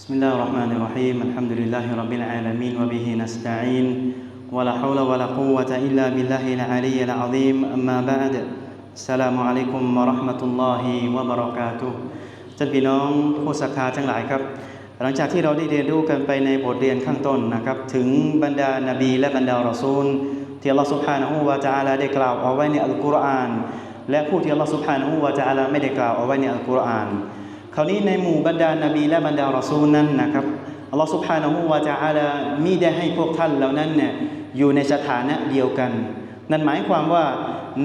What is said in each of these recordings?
بسم الله الرحمن الرحيم الحمد لله رب العالمين وبه نستعين ولا حول ولا قوة إلا بالله العلي العظيم أما بعد السلام عليكم ورحمة الله وبركاته ท่านพี่น้องผู้ศรัทธาทั้งหลายครับ หลังจากที่เราได้เรียนรู้กันไปในบทเรียนข้างต้นนะครับ ถึงบรรดานาบีและบรรดารอซูล ที่อัลลอฮฺสุบฮานะฮูวาจาอาลาได้กล่าวเอาไว้ในอัลกุรอาน และผู้ที่อัลลอฮฺสุบฮานะฮูวาจาอาลาไม่ได้กล่าวเอาไว้ในอัลกุรอาน คราวนี้ในหมู่บรรดานาบีและบรรดารอซูลนั้นนะครับอัลลอฮฺสุบฮานะฮูวาจาอาลามิได้ให้พวกท่านเหล่านั้นเนี่ยอยู่ในสถานะเดียวกัน นั่นหมายความว่า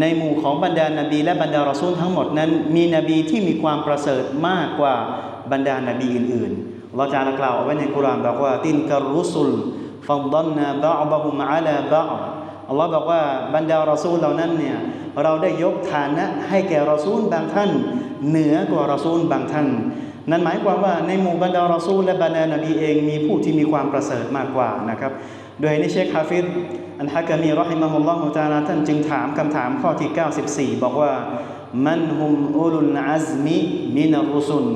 ในหมู่ของบรรดานาบีและบรรดารอซูลทั้งหมดนั้น มีนบีที่มีความประเสริฐมากกว่าบรรดานาบีอื่นๆอัลลอฮฺจะกล่าวเอาไว้ในกุรานบอกว่าตินกรุสุลฟัดลนาบะบะฮุมอาลาบะ อัลลอฮ์บอกว่าบรรดารอซูลเหล่านั้นเนี่ยเราได้ยกฐานะให้แก่รอซูลบางท่าน เหนือกว่ารอซูลบางท่าน นั่นหมายความว่าในหมู่บรรดารอซูลและบรรดานบีเองมีผู้ที่มีความประเสริฐมากกว่านะครับ โดยในเชคฮาฟิดอันฮะกามีรอฮิมะฮุลลอฮุตาลาท่านจึงถามคำถามข้อที่ 94 บอกว่ามันฮุมอุลุลอัซมิมินารุสุล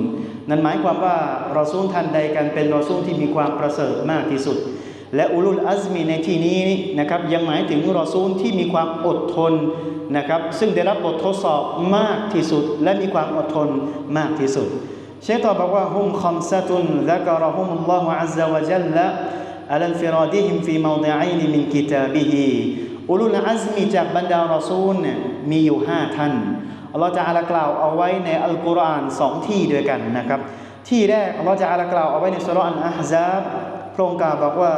นั่นหมายความว่ารอซูลท่านใดกันเป็นรอซูลที่มีความประเสริฐมากที่สุด และอุลุลอัซมีในที่นี้นะครับยังหมายถึงรอซูลที่มีความอดทนนะครับซึ่งได้รับบททดสอบมากที่สุด และมีความอดทนมากที่สุด เชคตอบอกว่าฮุมคอมซะตุนละกะรอฮุมุลลอฮุอัซซะวะจัลละอัลฟิรอดิฮิมฟีมาดอัยนมินกิตาบิฮิอุลุลอัซมีจากบรรดารอซูลเนี่ยมีอยู่ห้าท่านอัลลอฮฺจะอาลากล่าวเอาไว้ในอัลกุรอานสองที่ด้วยกันนะครับที่แรกอัลลอฮฺจะอาลากล่าวเอาไว้ในสุรอันอัฮซาบ พระองค์กล่าวบอกว่า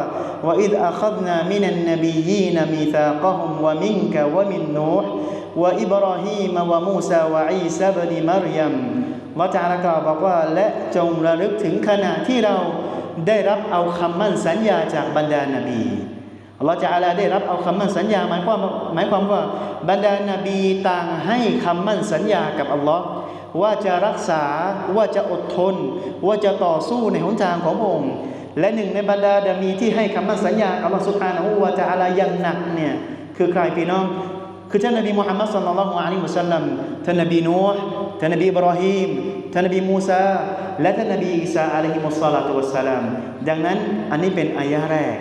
ว่าอิดอัคดนามินันนบียีนมีซากะฮุมวะมินกะวะมินนูห์วะอิบราฮีมวะมูซาวะอีซาบนิมารยัมเราจาลากล่าวบอกว่าและจงระลึกถึงขณะที่เราได้รับเอาคำมั่นสัญญาจากบรรดานาบีเราจะอาลาได้รับเอาคำมั่นสัญญาหมายความหมายความว่าบรรดานาบีต่างให้คำมั่นสัญญากับอัลลอฮ์ว่าจะรักษาว่าจะอดทน ว่าจะต่อสู้ในหนทางของพระองค์ และหนึ่งในบรรดาดามีที่ให้คำมั่นสัญญาอัลลอฮฺสุบฮานะฮูวะจะอาลายังหนักเนี่ยคือใครพี่น้อง คือท่านนบีมุฮัมมัดสัลลัลลอฮุอะลัยฮิวะสัลลัมท่านนบีนูห์ท่านนบีอิบราฮิมท่านนบีมูซาและท่านนบีอีสาอะลัยฮิมุสซาลาตุวัสลามดังนั้นอันนี้เป็นอายะแรก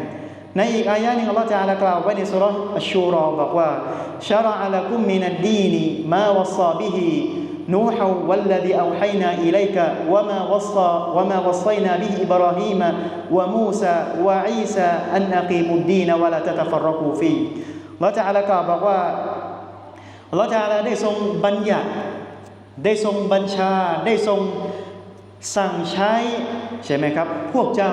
ในอีกอายะหนึ่งอัลลอฮฺจะอาลากล่าวไว้ในสุรษอัชชูรอบอกว่าชะรอะละกุมมินัดดีนมาวัศาบิฮิ نوحا والذي أوحينا إليك وما وصى وما وصينا به إبراهيم وموسى وعيسى أن أقيموا الدين ولا تتفرقوا فيه เราจะอาลากล่าวบอกว่าเราจะอาลาได้ทรงบัญญัติ ได้ทรงบัญชา ได้ทรงสั่งใช้ใช่ไหมครับ พวกเจ้า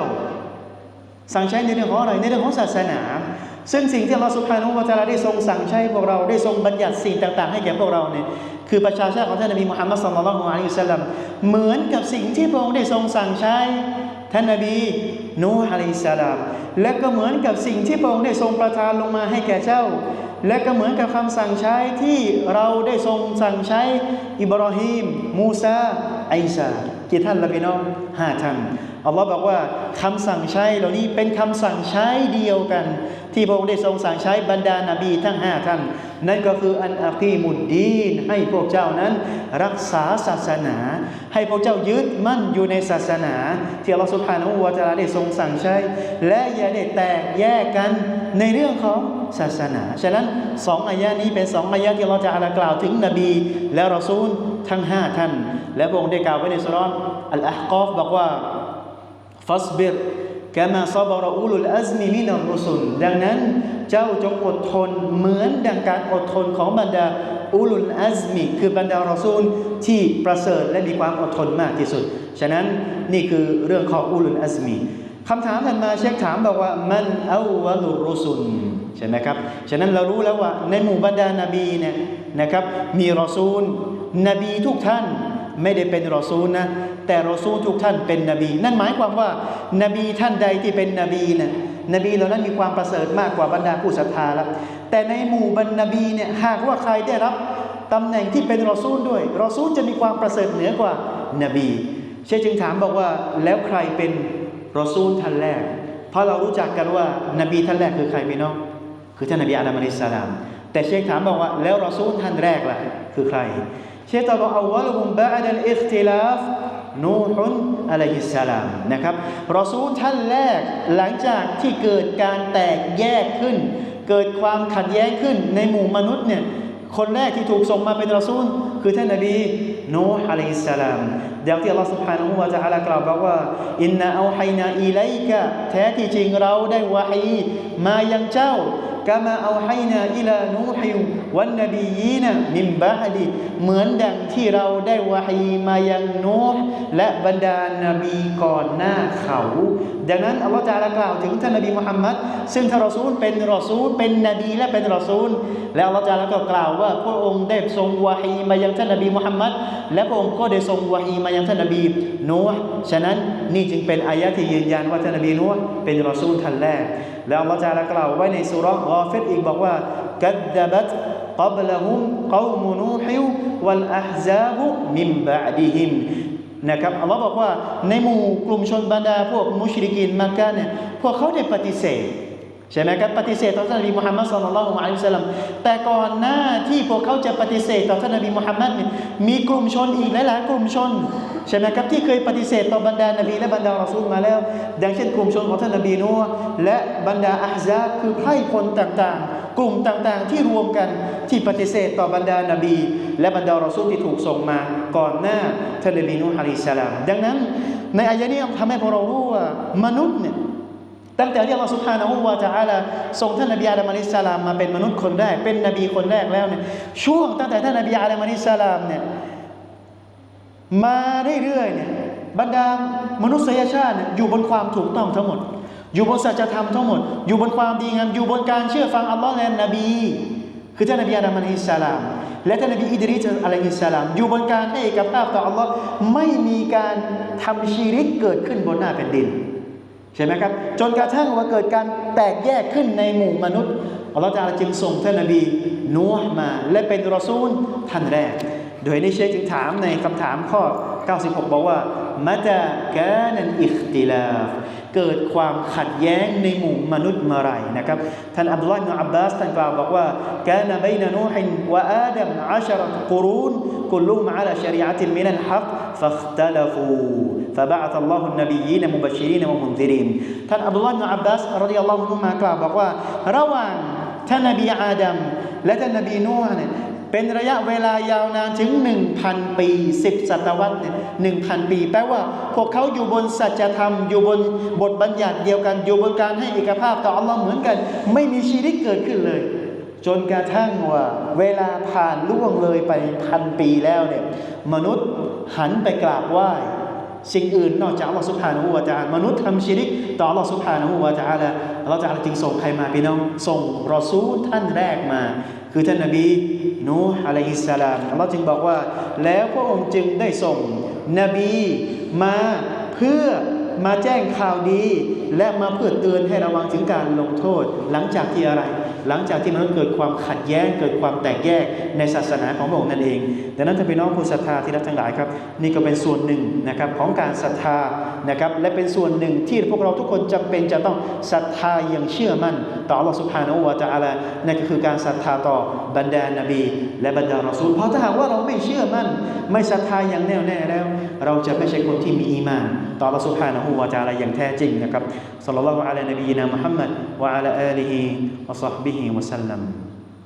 สั่งใช้ในเรื่องของอะไร ในเรื่องของศาสนา ซึ่งสิ่งที่เราสุภานุวาจาราได้ทรงสั่งใช้พวกเรา ได้ทรงบัญญัติสิ่งต่าง ๆ ให้แก่พวกเราเนี่ย คือประชาชาติของท่านนบีมุฮัมมัดสุลลัลฮุอะลัยฮิสลามเหมือนกับสิ่งที่พระองค์ได้ทรงสั่งใช้ ท่านนบีนูฮ์อะลัยฮิสสลาม และก็เหมือนกับสิ่งที่พระองค์ได้ทรงประทานลงมาให้แก่เจ้า และก็เหมือนกับคำสั่งใช้ที่เราได้ทรงสั่งใช้อิบราฮิมมูซาไอซากี่ท่านละพี่น้องห้าท่าน อัลลอฮ์บอกว่าคำสั่งใช้เหล่านี้เป็นคำสั่งใช้เดียวกัน ที่พระองค์ได้ทรงสั่งใช้บรรดานาบีทั้งห้าท่านนั่นก็คืออันอากีมุดดีนให้พวกเจ้านั้นรักษาศาสนา ให้พวกเจ้ายึดมั่นอยู่ในศาสนา ที่อัลลอฮฺสุบฮานะฮูวะตาลาได้ทรงสั่งใช้ และอย่าได้แตกแยกกันในเรื่องของศาสนา ฉะนั้นสองอายะนี้เป็นสองอายะที่เราจะอากล่าวถึงนบี และรอซูลทั้งห้าท่าน และพระองค์ได้กล่าวไว้ในสุรานอัลอาฮกอฟบอกว่า ฟัสบิรกามาซาบรอุลุลอัซมีมินัรุสุลดังนั้นเจ้าจงอดทนเหมือนดังการอดทนของบรรดาอุลุลอัซมีคือบรรดารอซูลที่ประเสริฐและมีความอดทนมากที่สุด ฉะนั้นนี่คือเรื่องของอุลุลอัซมีคำถามถัดมาเชคถามบอกว่ามันอาวะลุรุสุลใช่ไหมครับ ฉะนั้นเรารู้แล้วว่าในหมู่บรรดานาบีเนี่ยนะครับมีรอซูลนบีทุกท่าน ไม่ได้เป็นรอซูลนะแต่รอซูลทุกท่านเป็นนบี นั่นหมายความว่านบีท่านใดที่เป็นนบีเนี่ยนบีเหล่านั้นมีความประเสริฐมากกว่าบรรดาผู้ศรัทธาแล้วแต่ในหมู่บรรนบีเนี่ยหากว่าใครได้รับตำแหน่งที่เป็นรอซูลด้วยรอซูลจะมีความประเสริฐเหนือกว่านบีเชคจึงถามบอกว่าแล้วใครเป็นรอซูลท่านแรก เพราะเรารู้จักกันว่านบีท่านแรกคือใครพี่น้องคือท่านนบีอาดัมอะลัยฮิสลาม แต่เชคถามบอกว่าแล้วรอซูลท่านแรกล่ะคือใคร เชคตอบบอกอาวะลุฮุมบะดัลอิคติลาฟ นูฮุนอะลัยฮิสสลามนะครับรอซูลท่านแรกหลังจากที่เกิดการแตกแยกขึ้น เกิดความขัดแย้งขึ้นในหมู่มนุษย์เนี่ยคนแรกที่ถูกส่งมาเป็นรอซูล คือท่านนบีนูฮ์อะลัยฮิสสลามดังที่อัลลอฮฺ سبحانه และ تعالى กล่าวบอกว่าอินนาเอาไฮนาอีไลกะแท้ที่จริงเราได้วะฮีมายังเจ้า กามาเอาไฮนาอิลานูฮิววันนบียีนะมิมบะฮดีเหมือนดังที่เราได้วะฮีมายังนูฮ์และบรรดานบีก่อนหน้าเขา ดังนั้นอัลลอฮฺจะกล่าวถึงท่านนบีมุฮัมมัดซึ่งท่านรอซูลเป็นรอซูลเป็นนบีและเป็นรอซูล และอัลลอฮฺจะก็กล่าวว่าพระองค์ได้ทรงวะฮีมายังท่านนบีมุฮัมมัดและพระองค์ก็ได้ทรงวะฮีมายังท่านนบีนูฮ์ฉะนั้น นี่จึงเป็นอายะที่ยืนยันว่าท่านนบีนูฮ์เป็นรอซูลท่านแรก แล้วอัลลอฮฺจะกล่าวไว้ในสุเราะห์กอฟิรอีกบอกว่ากัดดบัต قبلهم قوم نوح والأحزاب من بعدهم นะครับอัลลอฮ์บอกว่าในหมู่กลุ่มชนบรรดาพวกมุชริกินมักกะเนี่ยพวกเขาได้ปฏิเสธ ใช่ไหมครับปฏิเสธต่อท่านนบีมุฮัมมัดสุลลัลลอฮุอะลัยฮิวะสัลลัมแต่ก่อนหน้าที่พวกเขาจะปฏิเสธต่อท่านนบีมุฮัมมัดเนี่ยมีกลุ่มชนอีกหลายๆกลุ่มชนใช่ไหมครับที่เคยปฏิเสธต่อบรรดานบีและบรรดารอซูลมาแล้วดังเช่นกลุ่มชนของท่านนบีนัวและบรรดาอัฮซาคือไพร่พลต่างๆ กลุ่มต่างๆ ที่รวมกันที่ปฏิเสธต่อบรรดานบี และบรรดารอซูลที่ถูกส่งมาก่อนหน้าท่านนบีนูฮ์อะลัยฮิสสลามดังนั้นในอายะนี้ทำให้พวกเรารู้ว่ามนุษย์เนี่ย ตั้งแต่ที่อัลลอฮฺสุบฮานะฮูวะตะอาลาส่งท่านนบีอาดัมอะลัยฮิสสลามมาเป็นมนุษย์คนแรก เป็นนบีคนแรกแล้วเนี่ยช่วงตั้งแต่ท่านนบีอาดัมอะลัยฮิสสลามเนี่ยมาเรื่อยๆเนี่ยบรรดามนุษยชาติเนี่ยอยู่บนความถูกต้องทั้งหมด อยู่บนสัจธรรมทั้งหมด อยู่บนความดีงามอยู่บนการเชื่อฟังอัลลอฮ์และนบี คือท่านนบีอาดัมอะลัยฮิสสลาม และท่านนบีอิดริสอะลัยฮิสสลาม อยู่บนการให้เอกภาพต่ออัลลอฮ์ไม่มีการทำชีริกเกิดขึ้นบนหน้าแผ่นดิน ใช่ไหมครับ จนกระทั่งว่าเกิดการแตกแยกขึ้นในหมู่มนุษย์อัลลอฮฺจาจึงส่งท่านนบีนูฮ์มา และเป็นรอซูลท่านแรก โดยในเชคจึงถามในคำถามข้อ 96 บอกว่ามาจากานันอิคติลาฟ เกิดความขัดแย้งในหมู่มนุษย์เมื่อไหรนะครับ ท่านอับดุลลาห์อิบนุอับบาสท่านกล่าวบอกว่ากานะบัยนะนูฮินวะอาดัมอัชรกุรูนกุลุมอะลาชริอะตินมินัลฮักฟัคตะลฟู فبعث الله النبيين مبشرين ومنذرين ท่านอับดุลลาห์อิบนุอับบาสรดิยัลลอฮุอันฮุมากล่าวบอกว่า ระหว่างท่านนบีอาดัมและท่านนบีนูฮ์เนี่ย เป็นระยะเวลายาวนานถึง 1,000 ปี 10 ศตวรรษเนี่ย1,000ปี แปลว่า พวกเขาอยู่บนสัจธรรม อยู่บนบทบัญญัติเดียวกัน อยู่บนการให้เอกภาพต่ออัลลอฮ์เหมือนกัน ไม่มีชีริกเกิดขึ้นเลย จนกระทั่งว่า เวลาผ่านล่วงเลยไปพันปีแล้วเนี่ย มนุษย์หันไปกราบไหว้ สิ่งอื่นนอกจากอัลลอฮ์สุภานะฮูวาจาลมนุษย์ทำชิริกต่ออัลลอฮ์สุภานะฮูวาจาลอัลลอฮ์จาลจึงส่งใครมาพี่น้องส่งรอซูลท่านแรกมา คือท่านนบีนูฮ์อะลัยฮิสสลามอัลลอฮ์จึงบอกว่า แล้วพระองค์จึงได้ส่งนบีมาเพื่อมาแจ้งข่าวดี และมาเพื่อเตือนให้ระวังถึงการลงโทษ หลังจากที่อะไร หลังจากที่มันเกิดความขัดแย้งเกิดความแตกแยกในศาสนาของพระองค์นั่นเองดังนั้นท่านพี่น้องผู้ศรัทธาที่รักทั้งหลายครับนี่ก็เป็นส่วนหนึ่งนะครับของการศรัทธานะครับและเป็นส่วนหนึ่งที่พวกเราทุกคนจำเป็นจะต้องศรัทธาอย่างเชื่อมั่น ต่ออัลลอฮฺสุบฮานะฮูวะตะอาลานั่นก็คือการศรัทธาต่อบรรดานบี และบรรดารอซูลเพราะถ้าหากว่าเราไม่เชื่อมั่น ไม่ศรัทธาอย่างแน่วแน่แล้ว เราจะไม่ใช่คนที่มีอีมาน ต่ออัลลอฮฺสุบฮานะฮูวะตะอาลาอย่างแท้จริงนะครับสัลลัลลอฮุอะ